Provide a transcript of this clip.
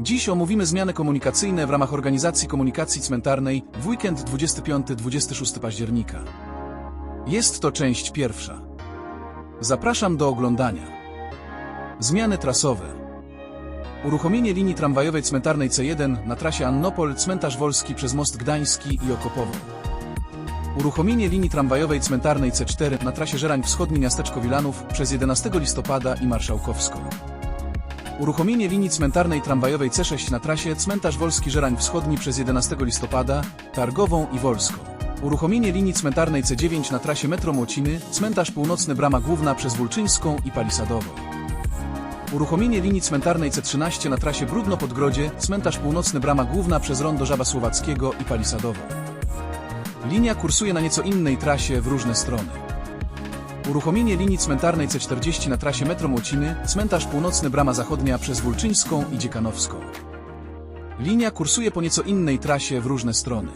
Dziś omówimy zmiany komunikacyjne w ramach organizacji komunikacji cmentarnej w weekend 25-26 października. Jest to część pierwsza. Zapraszam do oglądania. Zmiany trasowe. Uruchomienie linii tramwajowej cmentarnej C1 na trasie Annopol Cmentarz Wolski przez Most Gdański i Okopową. Uruchomienie linii tramwajowej cmentarnej C4 na trasie Żerań Wschodni Miasteczko Wilanów przez 11 listopada i Marszałkowską. Uruchomienie linii cmentarnej tramwajowej C6 na trasie Cmentarz Wolski Żerań Wschodni przez 11 listopada, Targową i Wolską. Uruchomienie linii cmentarnej C9 na trasie Metro Młociny, Cmentarz Północny Brama Główna przez Wólczyńską i Palisadową. Uruchomienie linii cmentarnej C13 na trasie Brudno-Podgrodzie, Cmentarz Północny Brama Główna przez Rondo Żaba Słowackiego i Palisadową. Linia kursuje na nieco innej trasie w różne strony. Uruchomienie linii cmentarnej C40 na trasie Metro Młociny, Cmentarz Północny Brama Zachodnia przez Wólczyńską i Dziekanowską. Linia kursuje po nieco innej trasie w różne strony.